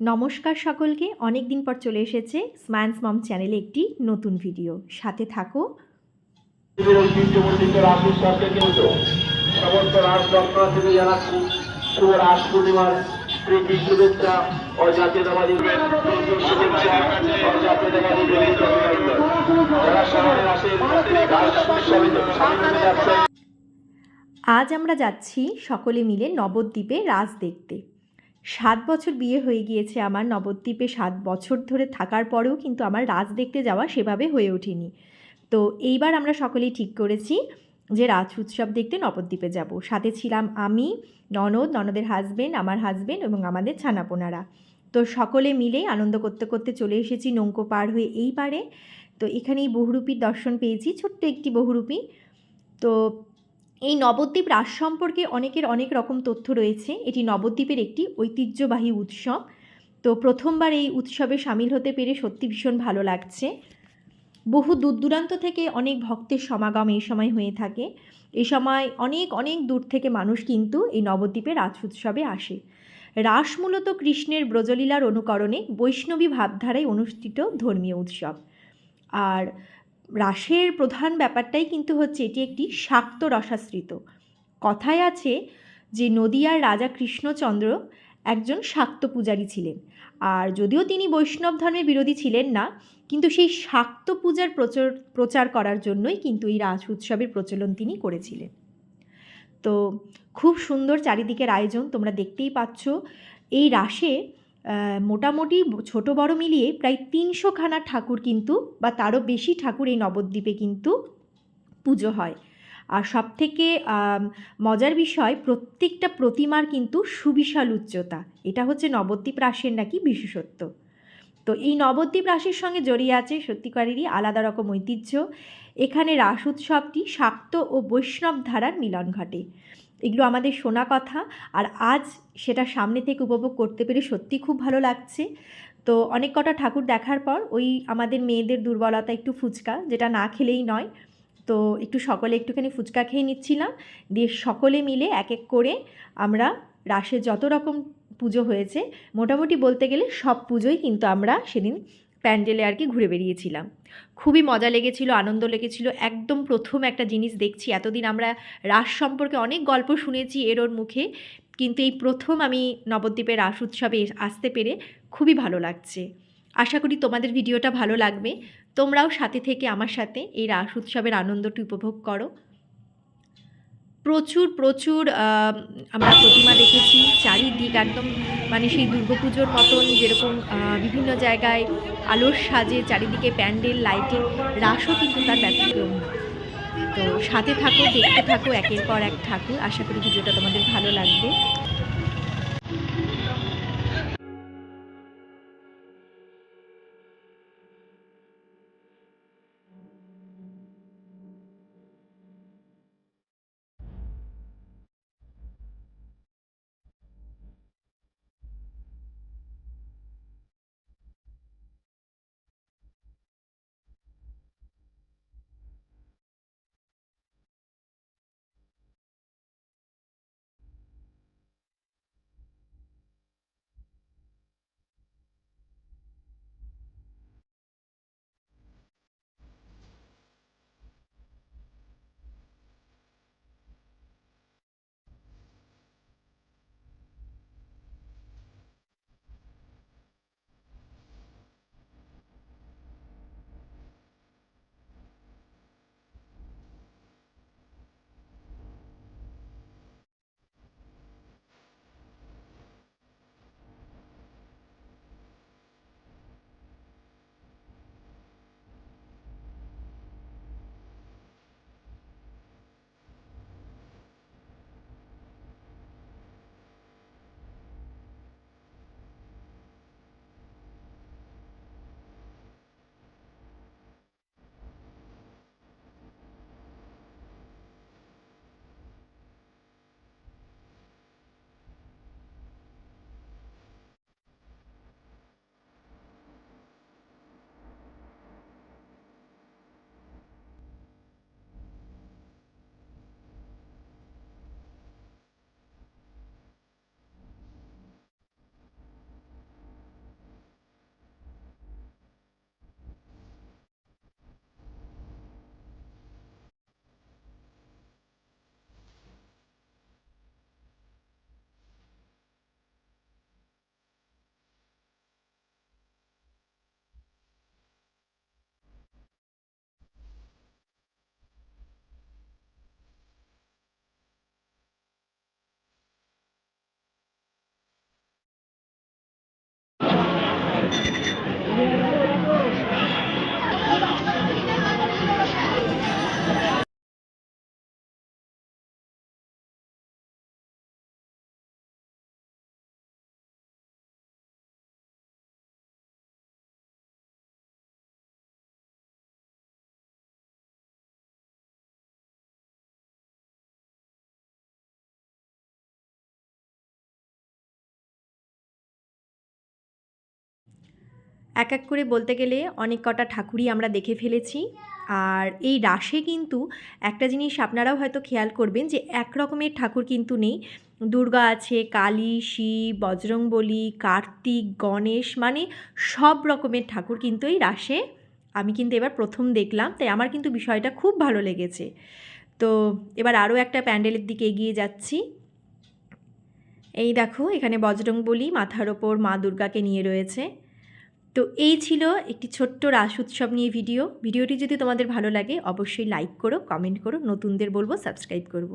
নমস্কার সকলকে অনেক দিন পর চলে এসেছে স্মান্স মম চ্যানেলে একটি নতুন ভিডিও সাথে থাকো। আজ আমরা যাচ্ছি সকলে মিলে নবদ্বীপে রাজ দেখতে। সাত বছর বিয়ে হয়ে গিয়েছে আমার নবদ্বীপে। সাত বছর ধরে থাকার পরেও কিন্তু আমার রাজ দেখতে যাওয়া সেভাবে হয়ে ওঠেনি। তো এইবার আমরা সকলেই ঠিক করেছি যে রাজ উৎসব দেখতে নবদ্বীপে যাব। সাথে ছিলাম আমি, ননদ, ননদের হাজবেন্ড আমার হাজবেন্ড এবং আমাদের ছানাপোনারা। তো সকলে মিলে আনন্দ করতে করতে চলে এসেছি নৌকো পার হয়ে এই পারে তো এখানেই বহুরূপীর দর্শন পেয়েছি, ছোট্ট একটি বহুরূপী। তো এই নবদ্বীপ রাস সম্পর্কে অনেকের অনেক রকম তথ্য রয়েছে। এটি নবদ্বীপের একটি ঐতিহ্যবাহী উৎসব। তো প্রথমবার এই উৎসবে সামিল হতে পেরে সত্যি ভীষণ ভালো লাগছে। বহু দূর দূরান্ত থেকে অনেক ভক্তের সমাগম এই সময় হয়ে থাকে। এই সময় অনেক অনেক দূর থেকে মানুষ কিন্তু এই নবদ্বীপে রাস উৎসবে আসে। রাস মূলত কৃষ্ণের ব্রজলীলার অনুকরণে বৈষ্ণবী ভাবধারায় অনুষ্ঠিত ধর্মীয় উৎসব। আর রাসের প্রধান ব্যাপারটাই কিন্তু হচ্ছে এটি একটি শাক্ত রসাশ্রিত কথায় আছে যে, নদিয়ার রাজা কৃষ্ণচন্দ্র একজন শাক্ত পূজারী ছিলেন। আর যদিও তিনি বৈষ্ণব ধর্মের বিরোধী ছিলেন না, কিন্তু সেই শাক্ত পূজার প্রচার প্রচার করার জন্যই কিন্তু এই রাস উৎসবের প্রচলন তিনি করেছিলেন। তো, খুব সুন্দর চারিদিকের আয়োজন তোমরা দেখতেই পাচ্ছ। এই রাসে মোটামুটি ছোট বড় মিলিয়ে প্রায় তিনশো খানা ঠাকুর কিন্তু বা তারও বেশি ঠাকুর এই নবদ্বীপে কিন্তু পুজো হয়। আর সবথেকে থেকে মজার বিষয়, প্রত্যেকটা প্রতিমার কিন্তু সুবিশাল উচ্চতা। এটা হচ্ছে নবদ্বীপ রাসের নাকি বিশেষত্ব। তো এই নবদ্বীপ রাসের সঙ্গে জড়িয়ে আছে সত্যিকারেরই আলাদা রকম ঐতিহ্য। এখানে রাস উৎসবটি শাক্ত ও বৈষ্ণব ধারার মিলন ঘটে। এগুলো আমাদের শোনা কথা আর আজ সেটা সামনে থেকে উপভোগ করতে পেরে সত্যি খুব ভালো লাগছে। তো অনেক কটা ঠাকুর দেখার পর ওই আমাদের মেয়েদের দুর্বলতা একটু ফুচকা, যেটা না খেলেই নয়। তো একটু সকলে একটুখানি ফুচকা খেয়ে নিচ্ছিলাম। দিয়ে সকলে মিলে এক এক করে আমরা রাসে যত রকম পুজো হয়েছে। মোটামুটি বলতে গেলে সব পুজোই কিন্তু আমরা সেদিন প্যান্ডেলে আর কি ঘুরে বেরিয়েছিলাম। খুবই মজা লেগেছিল, আনন্দ লেগেছিল। একদম প্রথম একটা জিনিস দেখছি, এতদিন আমরা রাস সম্পর্কে অনেক গল্প শুনেছি এর ওর মুখে, কিন্তু এই প্রথম আমি নবদ্বীপের রাস উৎসবে আসতে পেরে খুবই ভালো লাগছে। আশা করি তোমাদের ভিডিওটা ভালো লাগবে। তোমরাও সাথে থেকে আমার সাথে এই রাস উৎসবের আনন্দটি উপভোগ করো। প্রচুর প্রচুর আমরা প্রতিমা দেখেছি, চারিদিক একদম মানে সেই দুর্গাপুজোর মতন যেরকম বিভিন্ন জায়গায় আলোর সাজে চারিদিকে প্যান্ডেল, লাইটিং, রাসও কিন্তু তার ব্যতিক্রম। তো সাথে থাকো, দেখতে থাকো, একের পর এক ঠাকুর আশা করি ভিডিওটা তোমাদের ভালো লাগবে এক এক করে বলতে গেলে অনেক কটা ঠাকুরই আমরা দেখে ফেলেছি। আর এই রাসে কিন্তু একটা জিনিস আপনারাও হয়তো খেয়াল করবেন যে এক রকমের ঠাকুর কিন্তু নেই। দুর্গা আছে, কালী, শিব, বজরংবলী, কার্তিক, গণেশ মানে সব রকমের ঠাকুর কিন্তু এই রাসে আমি কিন্তু এবার প্রথম দেখলাম, তাই আমার কিন্তু বিষয়টা খুব ভালো লেগেছে। তো এবার আরও একটা প্যান্ডেলের দিকে এগিয়ে যাচ্ছি। এই দেখো, এখানে বজরংবলী মাথার ওপর মা দুর্গাকে নিয়ে রয়েছে। তো এই ছিল একটি ছোট্ট রাস উৎসব নিয়ে ভিডিও। ভিডিওটি যদি তোমাদের ভালো লাগে, অবশ্যই লাইক করো কমেন্ট করো। নতুনদের বলব সাবস্ক্রাইব করব।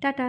টাটা!